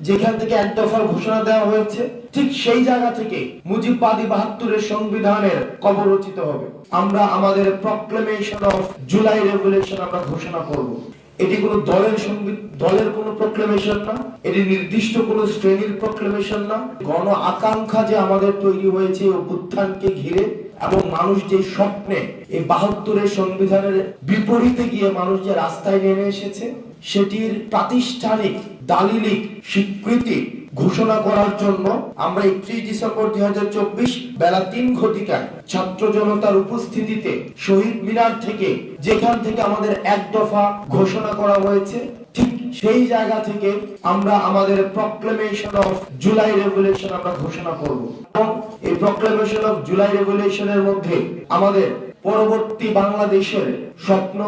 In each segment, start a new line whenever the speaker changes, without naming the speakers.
যেখান থেকে এক দফার ঘোষণা দেওয়া হয়েছে, ঠিক সেই জায়গা থেকে মুজিববাদী বাহাত্তরের সংবিধানের কবর রচিত হবে। আমরা আমাদের প্রক্লেমেশন অফ জুলাই রেভুলেশন আমরা ঘোষণা করব। এটি কোনো দলের দলের কোনো প্রক্লেমেশন না, এটি নির্দিষ্ট কোনো শ্রেণির প্রক্লেমেশন না। গণ আকাঙ্ক্ষা যে আমাদের তৈরি হয়েছে অভ্যুত্থানকে ঘিরে এবং মানুষ যে স্বপ্নে এই বাহাত্তরের সংবিধানের বিপরীতে গিয়ে মানুষ যে রাস্তায় নেমে এসেছে, সেটির প্রাতিষ্ঠানিক দালিলিক স্বীকৃতি ঘোষণা করার জন্য আমরা একত্রিশ ডিসেম্বর দুই হাজার চব্বিশ বেলা তিন ঘটিকায় ছাত্র জনতার উপস্থিতিতে শহীদ মিনার থেকে, যেখান থেকে আমাদের এক দফা ঘোষণা করা হয়েছে, ঠিক সেই জায়গা থেকে আমরা আমাদের প্রক্লেমেশন অফ জুলাই রেগুলেশন আমরা ঘোষণা করব। এবং এই প্রক্লেমেশন অফ জুলাই রেগুলেশনের মধ্যে আমাদের পরবর্তী বাংলাদেশের স্বপ্ন,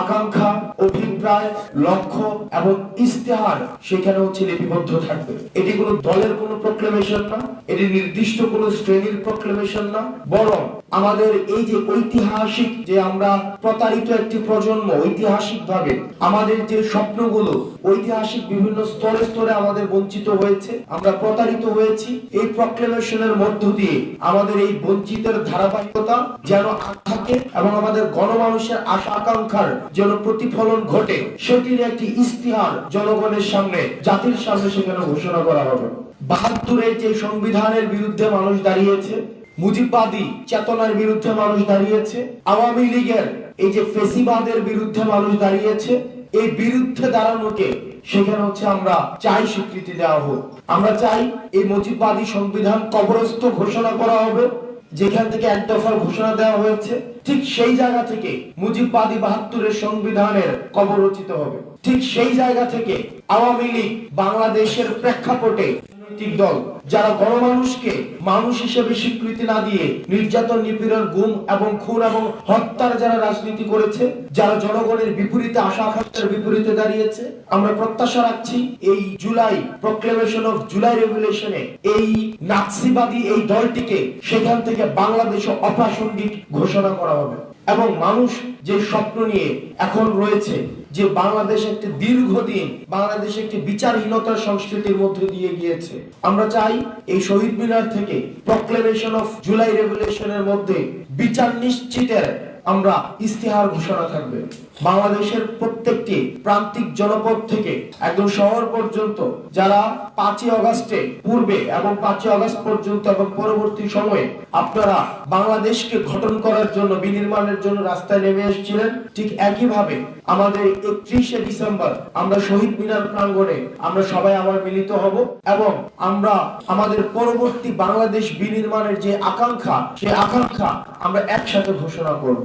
আকাঙ্ক্ষা, অভিপ্রায়, লক্ষ্য এবং ইস্তেহার সেখানে হচ্ছে লিপিবদ্ধ থাকবে। এটি কোনো দলের কোনো প্রক্লেমেশন না, এটি নির্দিষ্ট কোনো শ্রেণির প্রক্লেমেশন না, বরং আমাদের এই যে ঐতিহাসিক যে আমরা প্রতারিত একটি প্রজন্ম ঐতিহাসিক ভাবে, আমাদের যে স্বপ্নগুলো ঐতিহাসিক বিভিন্ন স্তরে স্তরে আমাদের বঞ্চিত হয়েছে, আমরা প্রতারিত হয়েছি, এই প্রক্লেমেশনের মধ্য দিয়ে আমাদের এই বঞ্চিতের ধারাবাহিকতা যেন আর থাকে এবং আমাদের গণমানুষের আশা আকাঙ্ক্ষার যেন প্রতিফলন ঘটে, সেটির একটি ইস্তিহার জনগণের সামনে, জাতির সামনে সেখানে ঘোষণা করা হবে। বাহাত্তরের যে সংবিধানের বিরুদ্ধে মানুষ দাঁড়িয়েছে, মুজিববাদী চেতনার বিরুদ্ধে মানুষ দাঁড়িয়েছে, আওয়ামী লীগের এই যে ফেসিবাদের বিরুদ্ধে মানুষ দাঁড়িয়েছে, এই বিরুদ্ধে দাঁড়ানোকে সেখানে হচ্ছে আমরা চাই স্বীকৃতি দেওয়া হোক। আমরা চাই এই মুজিববাদী সংবিধান কবরস্থ ঘোষণা করা হবে। যেখান থেকে এক দফার ঘোষণা দেওয়া হয়েছে, ঠিক সেই জায়গা থেকে মুজিববাদী বাহাত্তরের সংবিধানের কবর রচিত হবে। ঠিক সেই জায়গা থেকে আওয়ামী লীগ বাংলাদেশের প্রেক্ষাপটে রাজনৈতিক দল, যারা গণমানুষকে মানুষ হিসেবে স্বীকৃতি না দিয়ে নির্যাতন, নিপীড়ন, গুম এবং খুন এবং হত্যার যারা রাজনীতি করেছে, যারা জনগণের বিপরীতে আশা আকাঙ্ক্ষার বিপরীতে দাঁড়িয়েছে, আমরা প্রত্যাশা রাখছি এই জুলাই প্রক্লেমেশন অফ জুলাই রেগুলেশনে এই নাৎসিবাদী এই দলটিকে সেখান থেকে বাংলাদেশে অপ্রাসঙ্গিক ঘোষণা করা হবে। এবং মানুষ যে স্বপ্ন নিয়ে এখন রয়েছে, যে বাংলাদেশ একটি দীর্ঘদিন বাংলাদেশ একটি বিচারহীনতার সংস্কৃতির মধ্যে দিয়ে গিয়েছে। আমরা চাই এই শহীদ মিনার থেকে প্রক্লেমেশন অফ জুলাই রেভুলেশনের মধ্যে বিচার নিশ্চিতের আমরা ইস্তেহার ঘোষণা থাকবে। বাংলাদেশের প্রত্যেকটি প্রান্তিক জনপদ থেকে একদম শহর পর্যন্ত যারা পাঁচই অগাস্টে পূর্বে এবং পাঁচই অগাস্ট পর্যন্ত এবং পরবর্তী সময়ে আপনারা বাংলাদেশকে গঠন করার জন্য, বিনির্মাণের জন্য রাস্তায় নেমে এসেছিলেন, ঠিক একইভাবে আমাদের একত্রিশে ডিসেম্বর আমরা শহীদ মিনার প্রাঙ্গণে আমরা সবাই আবার মিলিত হব এবং আমরা আমাদের পরবর্তী বাংলাদেশ বিনির্মাণের যে আকাঙ্ক্ষা, সেই আকাঙ্ক্ষা আমরা একসাথে ঘোষণা করব।